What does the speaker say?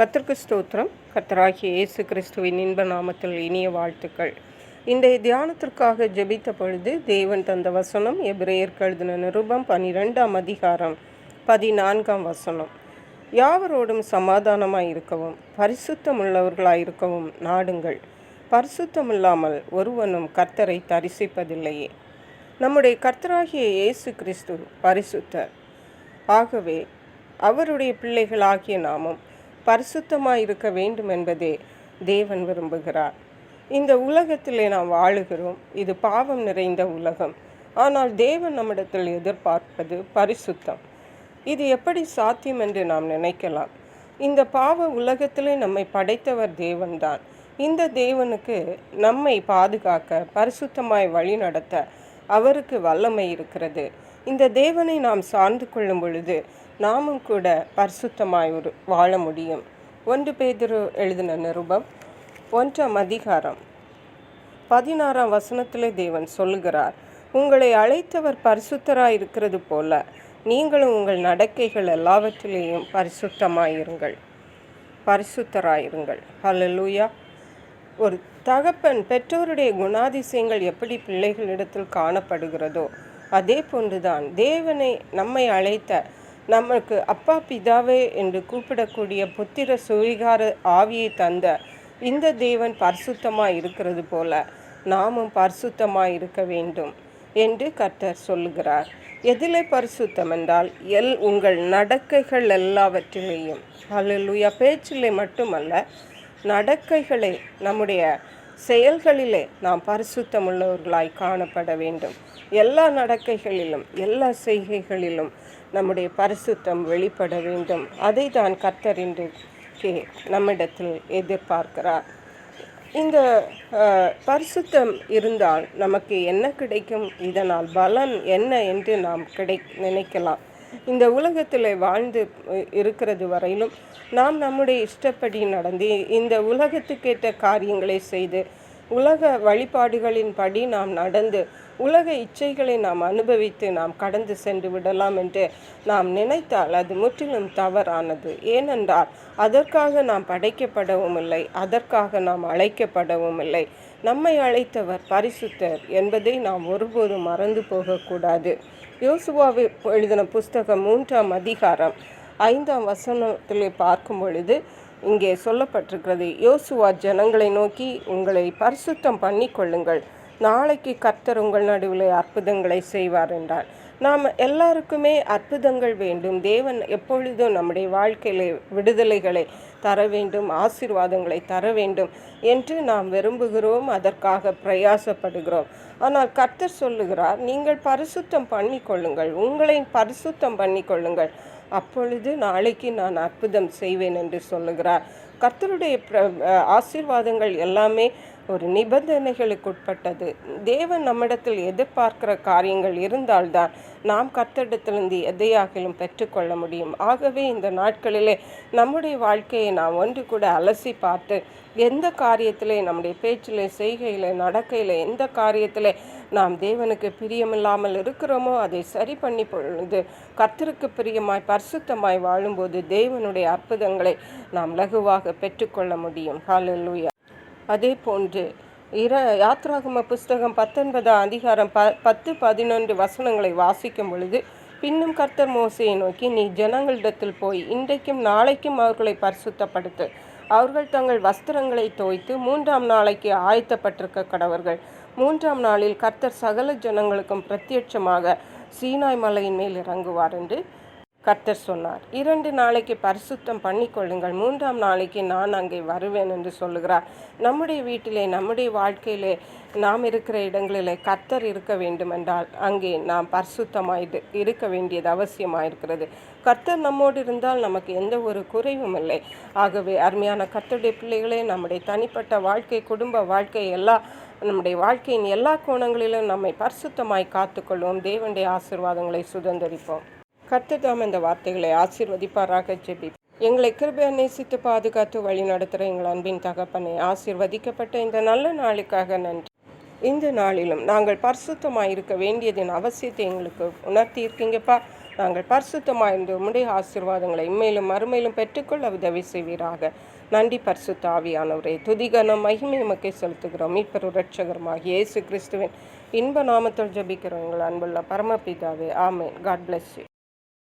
கத்திற்கு ஸ்தோத்திரம். கத்தராகிய இயேசு கிறிஸ்துவின் இன்ப நாமத்தில் இனிய வாழ்த்துக்கள். இன்றைய தியானத்திற்காக ஜெபித்த பொழுது தேவன் தந்த வசனம் எபிரேயர் கழுதின நிருபம் பனிரெண்டாம் அதிகாரம் பதினான்காம் வசனம். யாவரோடும் சமாதானமாக இருக்கவும் பரிசுத்தமுள்ளவர்களாயிருக்கவும் நாடுங்கள். பரிசுத்தமில்லாமல் ஒருவனும் கர்த்தரை தரிசிப்பதில்லையே. நம்முடைய கர்த்தராகிய இயேசு கிறிஸ்து பரிசுத்தர். ஆகவே அவருடைய பிள்ளைகளாகிய நாமும் பரிசுத்தமாக இருக்க வேண்டும் என்பதே தேவன் விரும்புகிறார். இந்த உலகத்திலே நாம் வாழுகிறோம். இது பாவம் நிறைந்த உலகம். ஆனால் தேவன் நம்மிடத்தில் எதிர்பார்ப்பது பரிசுத்தம். இது எப்படி சாத்தியம் என்று நாம் நினைக்கலாம். இந்த பாவ உலகத்திலே நம்மை படைத்தவர் தேவன்தான். இந்த தேவனுக்கு நம்மை பாதுகாக்க பரிசுத்தமாய் வழி நடத்த அவருக்கு வல்லமை இருக்கிறது. இந்த தேவனை நாம் சார்ந்து கொள்ளும் பொழுது நாமும் கூட பரிசுத்தமாய் ஒரு வாழ முடியும். ஒன்று பேதுரு எழுதின நிருபம் ஒன்றாம் அதிகாரம். பதினாறாம் வசனத்திலே தேவன் சொல்லுகிறார் உங்களை அழைத்தவர் பரிசுத்தராய் இருக்கிறது போல நீங்களும் உங்கள் நடக்கைகள் எல்லாவற்றிலேயும் பரிசுத்தமாயிருங்கள். பரிசுத்தராயிருங்கள். ஹalleluya. ஒரு தகப்பன் பெற்றோருடைய குணாதிசயங்கள் எப்படி பிள்ளைகளிடத்தில் காணப்படுகிறதோ அதே போன்றுதான். தேவனை நம்மை அழைத்த நமக்கு அப்பா பிதாவே என்று கூப்பிடக்கூடிய புத்திர சுவிகார ஆவியை தந்த இந்த தேவன் பரிசுத்தமாக இருக்கிறது போல நாமும் பரிசுத்தமாக இருக்க வேண்டும் என்று கர்த்தர் சொல்லுகிறார். எதிலே பரிசுத்தம் என்றால் எல் உங்கள் நடக்கைகள் எல்லாவற்றிலேயும். அல்லலுயா பேச்சிலே மட்டுமல்ல நடக்கைகளை நம்முடைய செயல்களிலே நாம் பரிசுத்தமுள்ளவர்களாய் காணப்பட வேண்டும். எல்லா நடக்கைகளிலும் எல்லா செய்கைகளிலும் நம்முடைய பரிசுத்தம் வெளிப்பட வேண்டும். அதை தான் கர்த்தர் கே நம்மிடத்தில் எதிர்பார்க்கிறார். இந்த பரிசுத்தம் இருந்தால் நமக்கு என்ன கிடைக்கும்? இதனால் பலன் என்ன என்று நாம் கிடை நினைக்கலாம். இந்த உலகத்தில் வாழ்ந்து இருக்கிறது வரையிலும் நாம் நம்முடைய இஷ்டப்படி நடந்து இந்த உலகத்துக்கேற்ற காரியங்களை செய்து உலக வழிபாடுகளின்படி நாம் நடந்து உலக இச்சைகளை நாம் அனுபவித்து நாம் கடந்து சென்று விடலாம் என்று நாம் நினைத்தால் அது முற்றிலும் தவறானது. ஏனென்றால் அதற்காக நாம் படைக்கப்படவும் இல்லை அதற்காக நாம் அழைக்கப்படவும் இல்லை. நம்மை அழைத்தவர் பரிசுத்தர் என்பதை நாம் ஒருபோதும் மறந்து போகக்கூடாது. யோசுவாவை எழுதின புஸ்தகம் மூன்றாம் அதிகாரம் ஐந்தாம் வசனத்திலே பார்க்கும் பொழுது இங்கே சொல்லப்பட்டிருக்கிறது யோசுவா ஜனங்களை நோக்கி உங்களை பரிசுத்தம் பண்ணி கொள்ளுங்கள் நாளைக்கு கர்த்தர் உங்கள் நடுவில் அற்புதங்களை செய்வார் என்றார். நாம் எல்லாருக்குமே அற்புதங்கள் வேண்டும். தேவன் எப்பொழுதும் நம்முடைய வாழ்க்கையில் விடுதலைகளை தர வேண்டும் ஆசீர்வாதங்களை தர வேண்டும் என்று நாம் விரும்புகிறோம் அதற்காக பிரயாசப்படுகிறோம். ஆனால் கர்த்தர் சொல்லுகிறார் நீங்கள் பரிசுத்தம் பண்ணிக்கொள்ளுங்கள். உங்களை பரிசுத்தம் பண்ணிக்கொள்ளுங்கள். அப்பொழுது நாளைக்கு நான் அற்புதம் செய்வேன் என்று சொல்லுகிறார். கர்த்தருடைய பிர ஆசீர்வாதங்கள் எல்லாமே ஒரு நிபந்தனைகளுக்குட்பட்டது. தேவன் நம்மிடத்தில் எதிர்பார்க்கிற காரியங்கள் இருந்தால்தான் நாம் கர்த்தரிடத்திலிருந்து எதையாகிலும் பெற்றுக்கொள்ள முடியும். ஆகவே இந்த நாட்களிலே நம்முடைய வாழ்க்கையை நாம் ஒன்று கூட அலசி பார்த்து எந்த காரியத்திலே நம்முடைய பேச்சிலே செய்கையில் நடக்கையில் எந்த காரியத்தில் நாம் தேவனுக்கு பிரியமில்லாமல் இருக்கிறோமோ அதை சரி பண்ணி பொழுது கர்த்தருக்கு பிரியமாய் பரிசுத்தமாய் வாழும்போது தேவனுடைய அற்புதங்களை நாம் லகுவாக பெற்றுக்கொள்ள முடியும். ஹalleluya அதே போன்று இர யாத்ராகம புஸ்தகம் பத்தொன்பதாம் அதிகாரம் ப பத்து பதினொன்று வசனங்களை வாசிக்கும் பொழுது பின்னும் கர்த்தர் மோசையை நோக்கி நீ ஜனங்களிடத்தில் போய் இன்றைக்கும் நாளைக்கும் அவர்களை பரிசுத்தப்படுத்து. அவர்கள் தங்கள் வஸ்திரங்களை தோய்த்து மூன்றாம் நாளைக்கு ஆயத்தப்பட்டிருக்க கடவர்கள். மூன்றாம் நாளில் கர்த்தர் சகல ஜனங்களுக்கும் பிரத்யட்சமாக சீனாய் மலையின் மேல் இறங்குவார் என்று கர்த்தர் சொன்னார். இரண்டு நாளைக்கு பரிசுத்தம் பண்ணிக்கொள்ளுங்கள் மூன்றாம் நாளைக்கு நான் அங்கே வருவேன் என்று சொல்லுகிறார். நம்முடைய வீட்டிலே நம்முடைய வாழ்க்கையிலே நாம் இருக்கிற இடங்களிலே கர்த்தர் இருக்க வேண்டுமென்றால் அங்கே நாம் பரிசுத்தமாய் இருக்க வேண்டியது அவசியமாக இருக்கிறது கர்த்தர் நம்மோடு இருந்தால் நமக்கு எந்த ஒரு குறைவும் இல்லை. ஆகவே அருமையான கர்த்தருடைய பிள்ளைகளே நம்முடைய தனிப்பட்ட வாழ்க்கை குடும்ப வாழ்க்கை எல்லா நம்முடைய வாழ்க்கையின் எல்லா கோணங்களிலும் நம்மை பரிசுத்தமாய் காத்துக்கொள்வோம். தேவனுடைய ஆசிர்வாதங்களை சுதந்திரிப்போம். கர்த்ததாம் இந்த வார்த்தைகளை ஆசீர்வதிப்பாராக ஜெபி. எங்களை கிருபை நேசித்து பாதுகாத்து வழி நடத்துகிற எங்கள் அன்பின் தகப்பனை ஆசீர்வதிக்கப்பட்ட இந்த நல்ல நாளுக்காக நன்றி. இந்த நாளிலும் நாங்கள் பரிசுத்தமாக இருக்க வேண்டியதின் அவசியத்தை எங்களுக்கு உணர்த்தி இருக்கீங்கப்பா நாங்கள் பரிசுத்தமாக இருந்து உம்முடைய ஆசீர்வாதங்களை இம்மையிலும் மறுமையிலும் பெற்றுக்கொள்ள உதவி செய்வீராக. நன்றி பரிசுத்த ஆவியானவரே. துதிகனம் மகிமை மக்கை செலுத்துகிறோம். மீட்பர் ரட்சகரமாக இயேசு கிறிஸ்துவின் இன்ப நாமத்தில் ஜபிக்கிறோம். எங்கள் அன்புள்ள பரமபிதாவே ஆமேன். God bless you